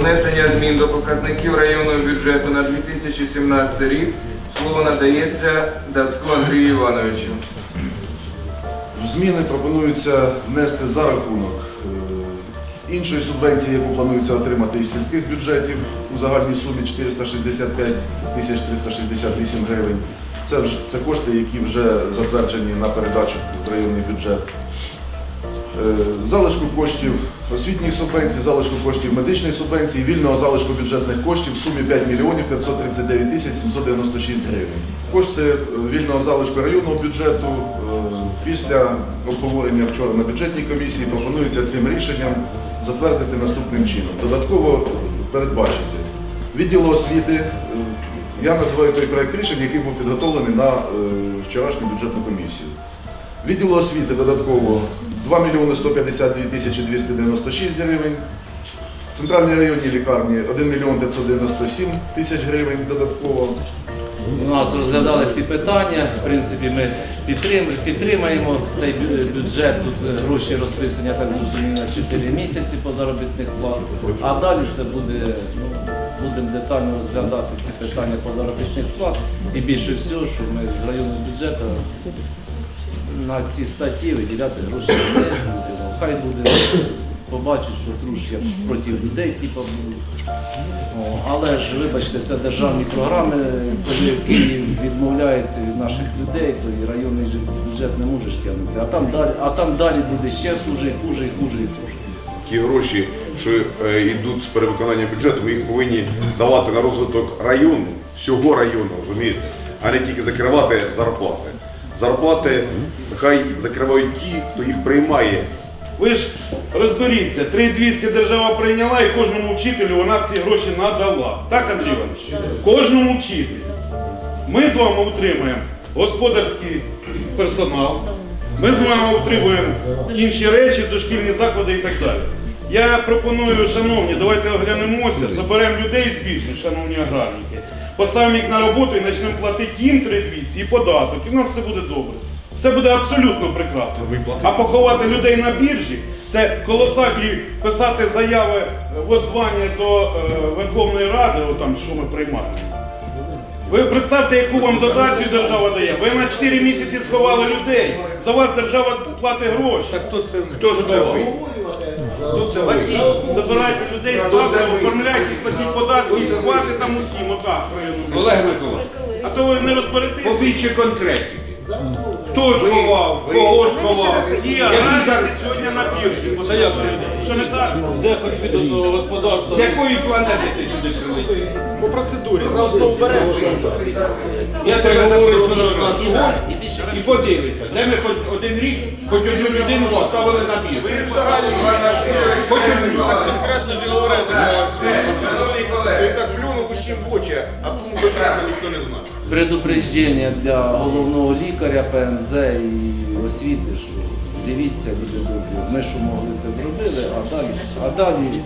внесення змін до показників районного бюджету на 2017 рік. Слово надається Дацько Андрію Івановичу. Зміни пропонується внести за рахунок е, іншої субвенції, яку планується отримати із сільських бюджетів у загальній сумі 465 тисяч 368 гривень. Це, вже, це кошти, які вже затверджені на передачу в районний бюджет. Е, Залишку коштів освітніх субвенцій, залишку коштів медичної субвенції, вільного залишку бюджетних коштів в сумі 5 мільйонів 539 тисяч 796 гривень. Кошти е, вільного залишку районного бюджету е, після обговорення вчора на бюджетній комісії пропонується цим рішенням затвердити наступним чином. Додатково передбачити відділу освіти. Я називаю той проект рішень, який був підготовлений на вчорашню бюджетну комісію. Відділу освіти додатково 2 мільйони 152 тисячі 296 гривень. Центральній районній лікарні 1 мільйон 597 тисяч гривень додатково. У нас розглядали ці питання. В принципі, ми підтрим- підтримаємо цей бюджет. Тут е, гроші розписані, я так зрозумів, на 4 місяці по заробітних плат. А далі це буде, ну, будемо детально розглядати ці питання по заробітних плат. І більше всього, що ми з районного бюджету на ці статті виділяти гроші не будемо. Хай буде побачить, що труш проти людей, типу. О, але ж, вибачте, це державні програми, коли Київ відмовляється від наших людей, то і районний бюджет не можеш тягнути. А там далі, а там далі буде ще хуже, і хуже, хуже, і хуже. ті гроші, що е, йдуть з перевиконання бюджету, ми їх повинні давати на розвиток району, всього району, розумієте, а не тільки закривати зарплати. Зарплати хай закривають ті, хто їх приймає. Ви ж розберіться, 3200 держава прийняла і кожному вчителю вона ці гроші надала. Так, Андрій Іванович? Кожному вчителю. Ми з вами утримуємо господарський персонал, ми з вами утримуємо інші речі, дошкільні заклади і так далі. Я пропоную, шановні, давайте оглянемося, заберемо людей з більше, шановні аграрники, поставимо їх на роботу і почнемо платити їм 3200 і податок, і в нас все буде добре. Все буде абсолютно прекрасно. А поховати людей на біржі це колосальні писати заяви е, воззвання до е, Верховної Ради, отам, що ми приймаємо. Ви представте, яку вам дотацію держава дає. Ви на 4 місяці сховали людей. За вас держава платить гроші. Хто це? Хто це ви? Хто це забирайте людей, ставте, оформляйте, хватить там усім, отак. Олег Миколаївич, А то ви не розберетеся. побільше конкретики. Хто сховав, кого сховав? Всі Які аграрники зараз- сьогодні на біржі. Це як Що не так? Де хоч від одного господарства? З якої планети ти сюди прилетів? По процедурі, за основу беремо. Я тебе говорю, що на і подивися, де ми хоч один рік, хоч одну людину поставили на бір. Ви взагалі хоч одну. Конкретно ж говорити. Шановні хоче, а кому конкретно ніхто не знає. Предупреждення для головного лікаря ПМЗ і освіти, що дивіться, люди добрі, ми що могли, те зробили, а далі, а далі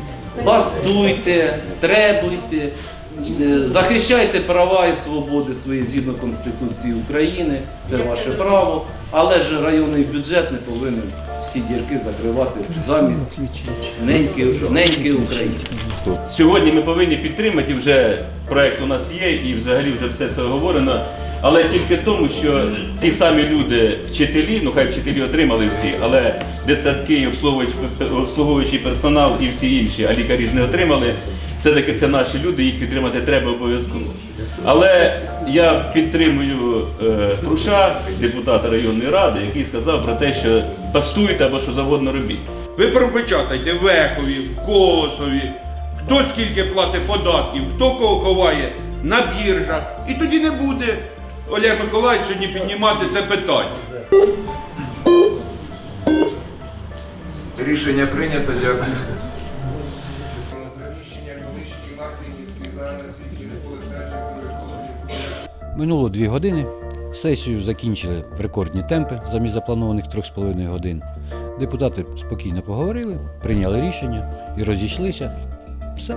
бастуйте, требуйте, захищайте права і свободи свої згідно Конституції України, це ваше право, але ж районний бюджет не повинен всі дірки закривати замість неньки, неньки України. Сьогодні ми повинні підтримати, і вже проект у нас є, і взагалі вже все це оговорено. Але тільки тому, що ті самі люди, вчителі, ну хай вчителі отримали всі, але дитсадки, обслуговуючий персонал і всі інші, а лікарі ж не отримали. Все-таки це наші люди, їх підтримати треба обов'язково. Але я підтримую е, Труша, депутата районної ради, який сказав про те, що бастуйте або що завгодно робіть. Ви пропечатайте Векові, Колосові, хто скільки платить податків, хто кого ховає на біржах. І тоді не буде Олег Миколаївич сьогодні піднімати це питання. Рішення прийнято, дякую. Минуло дві години. Сесію закінчили в рекордні темпи замість запланованих 3,5 годин. Депутати спокійно поговорили, прийняли рішення і розійшлися. Все.